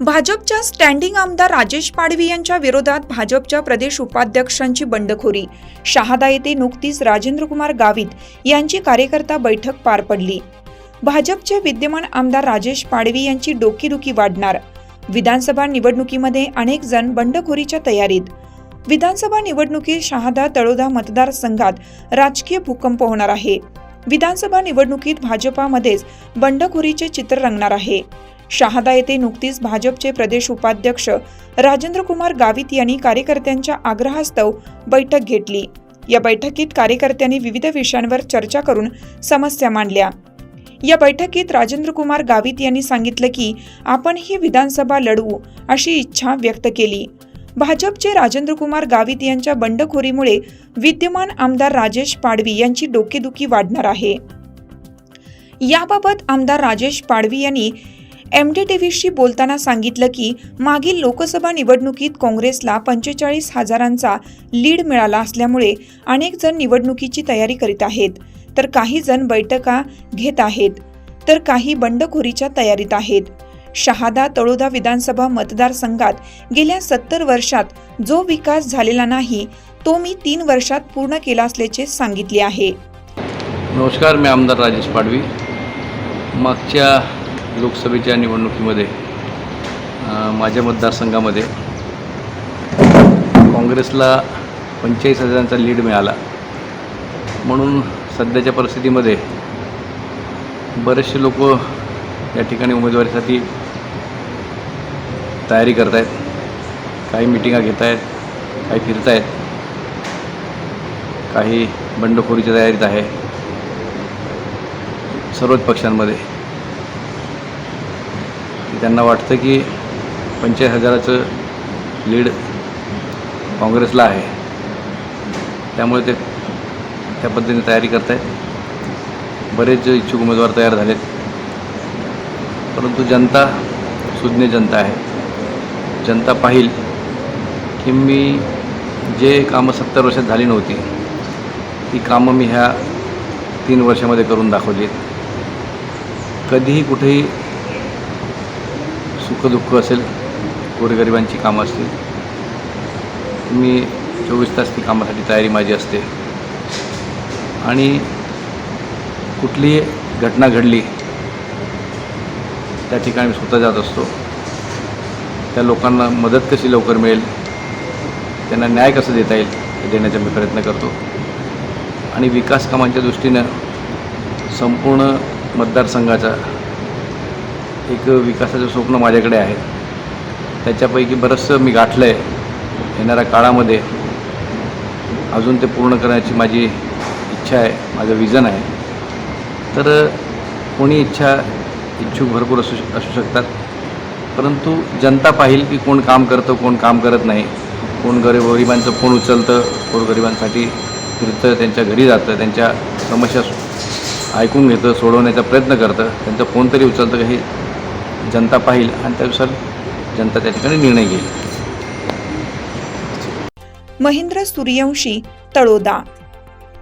भाजपच्या स्टँडिंग आमदार राजेश पाडवी यांच्या विरोधात भाजपच्या प्रदेश उपाध्यक्षांची बंडखोरी. शहादा येथे नुकतीच राजेंद्रकुमार गावित यांची कार्यकर्ता बैठक पार पडली. भाजपचे विद्यमान आमदार राजेश पाडवी यांची डोकीदुखी वाढणार. विधानसभा निवडणुकीमध्ये अनेक जण बंडखोरीच्या तयारीत. विधानसभा निवडणुकीत शहादा तळोदा मतदारसंघात राजकीय भूकंप होणार आहे. विधानसभा निवडणुकीत भाजपामध्येच बंडखोरीचे चित्र रंगणार आहे. शहादा येथे नुकतीच भाजपचे प्रदेश उपाध्यक्ष राजेंद्र कुमार गावित यांनी कार्यकर्त्यांच्या आग्रहास्तव बैठक घेतली. या बैठकीत कार्यकर्त्यांनी विविध विषयांवर चर्चा करून समस्या मांडल्या. या बैठकीत राजेंद्र कुमार गावित यांनी सांगितलं की आपण ही विधानसभा लढवू अशी इच्छा व्यक्त केली. भाजपचे राजेंद्र कुमार गावित यांच्या बंडखोरीमुळे विद्यमान आमदार राजेश पाडवी यांची डोकेदुखी वाढणार आहे. याबाबत आमदार राजेश पाडवी यांनी एमडीटीव्हीशी बोलताना सांगितलं की मागील लोकसभा निवडणुकीत काँग्रेसला पंचेचाळीस हजारांचा लीड मिळाला असल्यामुळे अनेक जण निवडणुकीची तयारी करीत आहेत. तर काही जण बैठका घेत आहेत. तर काही बंडखोरीच्या तयारीत आहेत. शहादा तळोदा विधानसभा मतदारसंघात गेल्या सत्तर वर्षात जो विकास झालेला नाही तो मी तीन वर्षात पूर्ण केला असल्याचे सांगितले आहे. नमस्कार मी आमदार राजेश पाडवी. मागच्या लोकसभेच्या निवडणुकीमध्ये माझ्या मतदारसंघामध्ये काँग्रेसला पंचेचाळीस हजारांचा लीड मिळाला. म्हणून सध्याच्या परिस्थितीमध्ये बरेचसे लोक या ठिकाणी उमेदवारीसाठी तयारी करत आहेत काही मिटिंगा घेत आहेत काही फिरत आहेत काही बंडखोरीच्या तयारीत आहे. सर्वच पक्षांमध्ये त्यांना वाटतं की पंचेचाळीस हजाराचं लीड काँग्रेसला आहे. त्यामुळे ते त्या पद्धतीने तयारी करत आहेत बरेच इच्छुक उमेदवार तयार झालेत. परंतु जनता सुज्ञ जनता आहे. जनता पाहिल की मी जे कामं सत्तर वर्षात झाली नव्हती ती कामं मी ह्या तीन वर्षामध्ये करून दाखवली आहेत कधीही कुठेही सुखदुःख असेल गोरगरिबांची कामं असतील. मी चोवीस तास ती कामासाठी तयारी माझी असते. आणि कुठलीही घटना घडली त्या ठिकाणी मी स्वतः जात असतो. त्या लोकांना मदत कशी लवकर मिळेल त्यांना न्याय कसं देता येईल हे देण्याचा मी प्रयत्न करतो. आणि विकास कामांच्या दृष्टीनं संपूर्ण मतदारसंघाचा एक विकासाचं स्वप्न माझ्याकडे आहे. त्याच्यापैकी बरंचसं मी गाठलं आहे येणाऱ्या काळामध्ये. अजून ते पूर्ण करण्याची माझी इच्छा आहे माझं विजन आहे. तर कोणी इच्छा इच्छुक भरपूर असू असू शकतात. परंतु जनता पाहिल की कोण काम करतं कोण काम करत नाही. कोण गरीब गरिबांचं फोन उचलतं कोण गरिबांसाठी फिरतं त्यांच्या घरी जातं त्यांच्या समस्या ऐकून घेतं सोडवण्याचा प्रयत्न करतं त्यांचा फोन तरी उचलतं का हे जनता पाहिल आणि त्यानुसार जनता त्या ठिकाणी निर्णय घेईल. महेंद्र सूर्यवंशी तळोदा